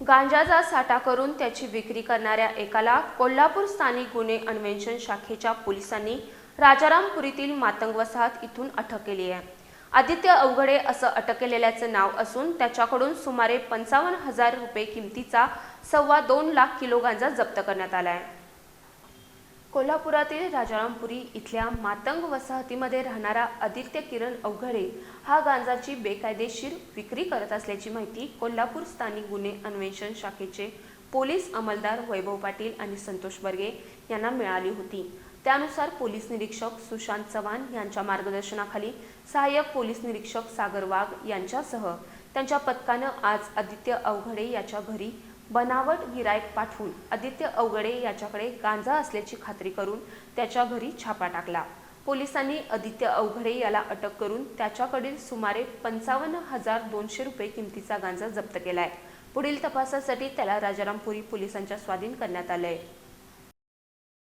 गांजाचा साठा करून त्याची विक्री करणाऱ्या एकाला कोल्हापूर स्थानिक गुन्हे अन्वेषण शाखेच्या पोलिसांनी राजारामपुरीतील मातंग वसाहत इथून अटक केली आहे. आदित्य अवघडे असं अटक केलेल्याचं नाव असून त्याच्याकडून सुमारे पंचावन्न हजार रुपये किमतीचा सव्वा दोन लाख किलो गांजा जप्त करण्यात आला आहे. कोल्हापुरातील राजारामपुरी इथल्या मातंग वसाहतीमध्ये राहणारा आदित्य किरण अवघडे हा गांजाची बेकायदेशीर विक्री करत असल्याची माहिती कोल्हापूर स्थानिक गुन्हे अन्वेषण शाखेचे पोलीस अंमलदार वैभव पाटील आणि संतोष बर्गे यांना मिळाली होती. त्यानुसार पोलीस निरीक्षक सुशांत चव्हाण यांच्या मार्गदर्शनाखाली सहाय्यक पोलीस निरीक्षक सागर वाघ यांच्यासह त्यांच्या पथकानं आज आदित्य अवघडे याच्या घरी बनावट गिरायक पाठवून आदित्य अवघडे याच्याकडे गांजा असल्याची खात्री करून त्याच्या घरी छापा टाकला. पोलिसांनी आदित्य अवघडे याला अटक करून त्याच्याकडील सुमारे पंचावन्न हजार दोनशे रुपये किमतीचा गांजा जप्त केलाय. पुढील तपासासाठी त्याला राजारामपुरी पोलिसांच्या स्वाधीन करण्यात आलंय.